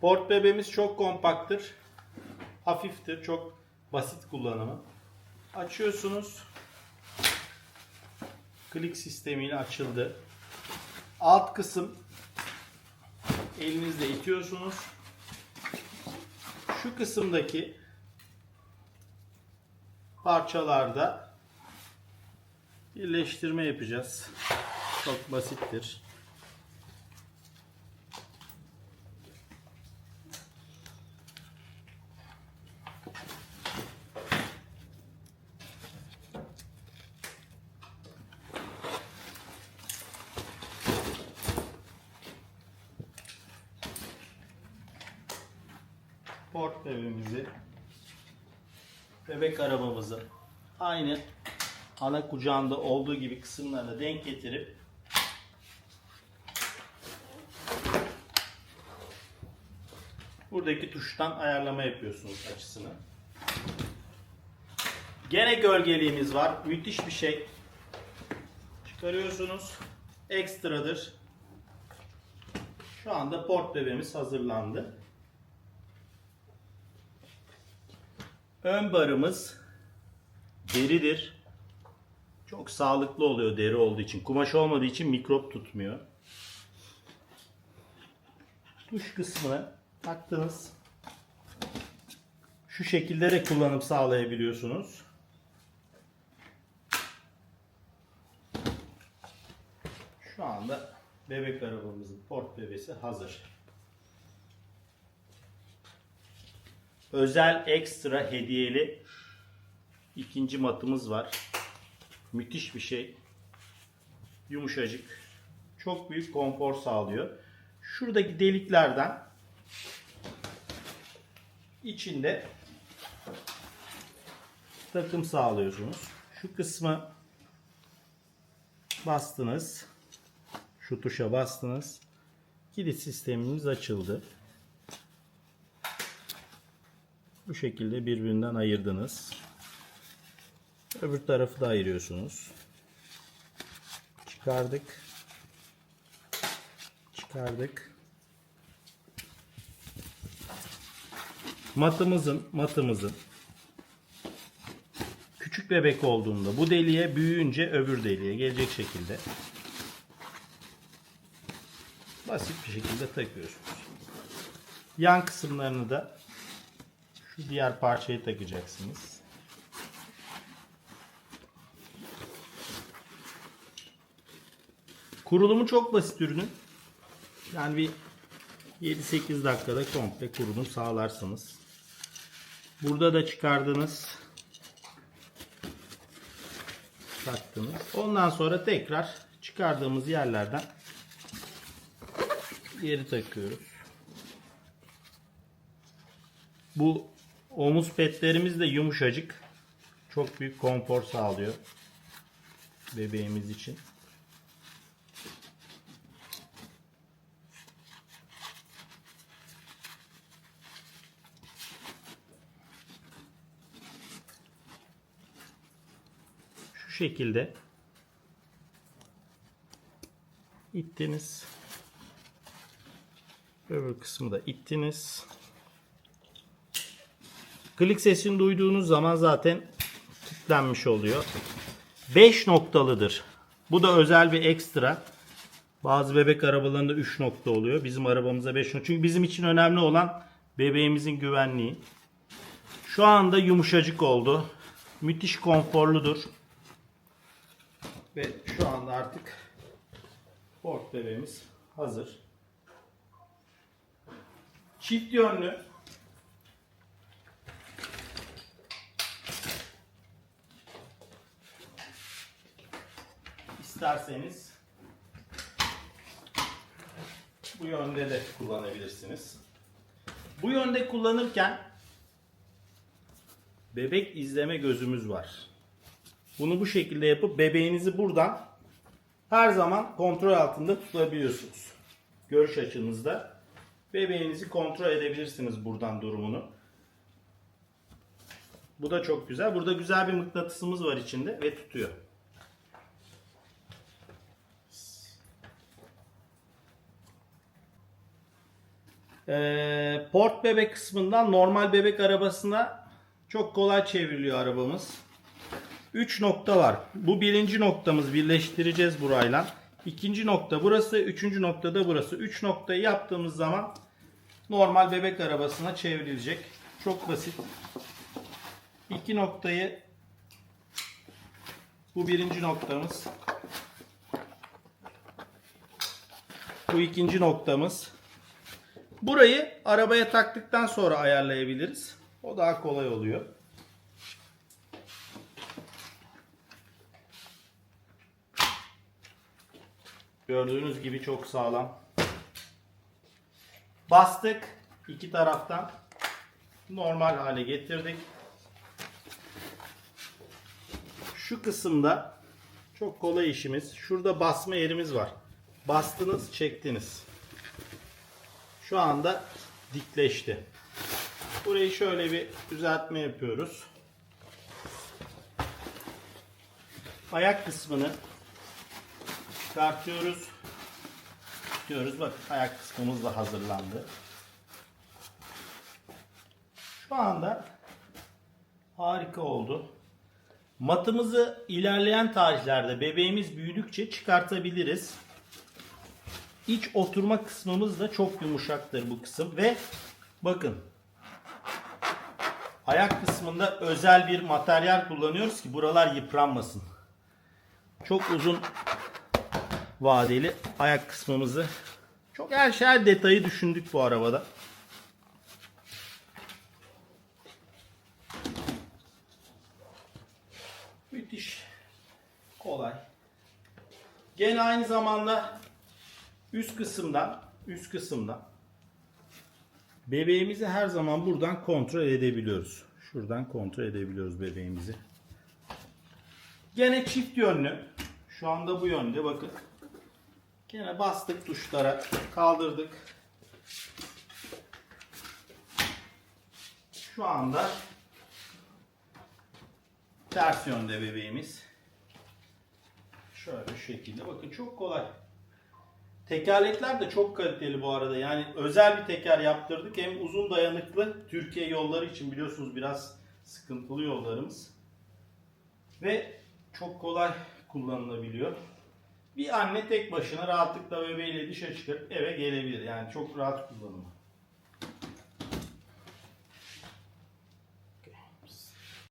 Port bebeğimiz çok kompaktır. Hafiftir. Çok basit kullanımı. Açıyorsunuz. Klik sistemiyle açıldı. Alt kısım elinizle itiyorsunuz. Şu kısımdaki parçalarda birleştirme yapacağız. Çok basittir. Port bebeğimizi bebek arabamızı aynı ana kucağında olduğu gibi kısımlarına denk getirip buradaki tuştan ayarlama yapıyorsunuz açısını. Gene gölgeliğimiz var. Müthiş bir şey. Çıkarıyorsunuz. Ekstradır. Şu anda port bebeğimiz hazırlandı. Ön barımız deridir. Çok sağlıklı oluyor deri olduğu için. Kumaş olmadığı için mikrop tutmuyor. Tuş kısmını taktınız. Şu şekilde de kullanım sağlayabiliyorsunuz. Şu anda bebek arabamızın port bebesi hazır. Özel ekstra hediyeli ikinci matımız var. Müthiş bir şey. Yumuşacık. Çok büyük konfor sağlıyor. Şuradaki deliklerden içinde takım sağlıyorsunuz. Şu kısmı bastınız. Şu tuşa bastınız. Kilit sistemimiz açıldı. Bu şekilde birbirinden ayırdınız. Öbür tarafı da ayırıyorsunuz. Çıkardık. Çıkardık. Matımızın, matımızın küçük bebek olduğunda bu deliğe büyüyünce öbür deliğe gelecek şekilde basit bir şekilde takıyorsunuz. Yan kısımlarını da diğer parçayı takacaksınız. Kurulumu çok basit ürünün. Yani bir 7-8 dakikada komple kurulum sağlarsınız. Burada da çıkardınız. Taktınız. Ondan sonra tekrar çıkardığımız yerlerden geri takıyoruz. Bu omuz petlerimiz de yumuşacık. Çok büyük konfor sağlıyor bebeğimiz için. Şu şekilde ittiniz. Öbür kısmı da ittiniz. Klik sesini duyduğunuz zaman zaten kilitlenmiş oluyor. 5 noktalıdır. Bu da özel bir ekstra. Bazı bebek arabalarında 3 nokta oluyor. Bizim arabamızda 5 nokta. Çünkü bizim için önemli olan bebeğimizin güvenliği. Şu anda yumuşacık oldu. Müthiş konforludur. Ve şu anda artık port bebeğimiz hazır. Çift yönlü İsterseniz bu yönde de kullanabilirsiniz. Bu yönde kullanırken bebek izleme gözümüz var. Bunu bu şekilde yapıp bebeğinizi buradan her zaman kontrol altında tutabiliyorsunuz. Görüş açınızda bebeğinizi kontrol edebilirsiniz buradan durumunu. Bu da çok güzel. Burada güzel bir mıknatısımız var içinde ve tutuyor. Ee, port bebek kısmından normal bebek arabasına çok kolay çevriliyor arabamız. 3 nokta var. Bu birinci noktamız birleştireceğiz burayla. İkinci nokta burası, üçüncü nokta da burası. 3 noktayı yaptığımız zaman normal bebek arabasına çevrilecek. Çok basit. İki noktayı bu birinci noktamız. Bu ikinci noktamız. Burayı arabaya taktıktan sonra ayarlayabiliriz. O daha kolay oluyor. Gördüğünüz gibi çok sağlam. Bastık iki taraftan normal hale getirdik. Şu kısımda çok kolay işimiz. Şurada basma yerimiz var. Bastınız, çektiniz. Şu anda dikleşti. Burayı şöyle bir düzeltme yapıyoruz. Ayak kısmını çıkartıyoruz. Diyoruz bak ayak kısmımız da hazırlandı. Şu anda harika oldu. Matımızı ilerleyen tarihlerde bebeğimiz büyüdükçe çıkartabiliriz. İç oturma kısmımız da çok yumuşaktır bu kısım ve bakın ayak kısmında özel bir materyal kullanıyoruz ki buralar yıpranmasın. Çok uzun vadeli ayak kısmımızı çok her şey her detayı düşündük bu arabada. Müthiş. Kolay. Gene aynı zamanda üst kısımdan üst kısımdan bebeğimizi her zaman buradan kontrol edebiliyoruz. Şuradan kontrol edebiliyoruz bebeğimizi. Gene çift yönlü. Şu anda bu yönde bakın. Gene bastık tuşlara, kaldırdık. Şu anda ters yönde bebeğimiz. Şöyle şu şekilde. Bakın çok kolay. Tekerlekler de çok kaliteli bu arada. Yani özel bir teker yaptırdık. Hem uzun dayanıklı. Türkiye yolları için biliyorsunuz biraz sıkıntılı yollarımız. Ve çok kolay kullanılabiliyor. Bir anne tek başına rahatlıkla bebeğiyle dışarı çıkıp eve gelebilir. Yani çok rahat kullanımı.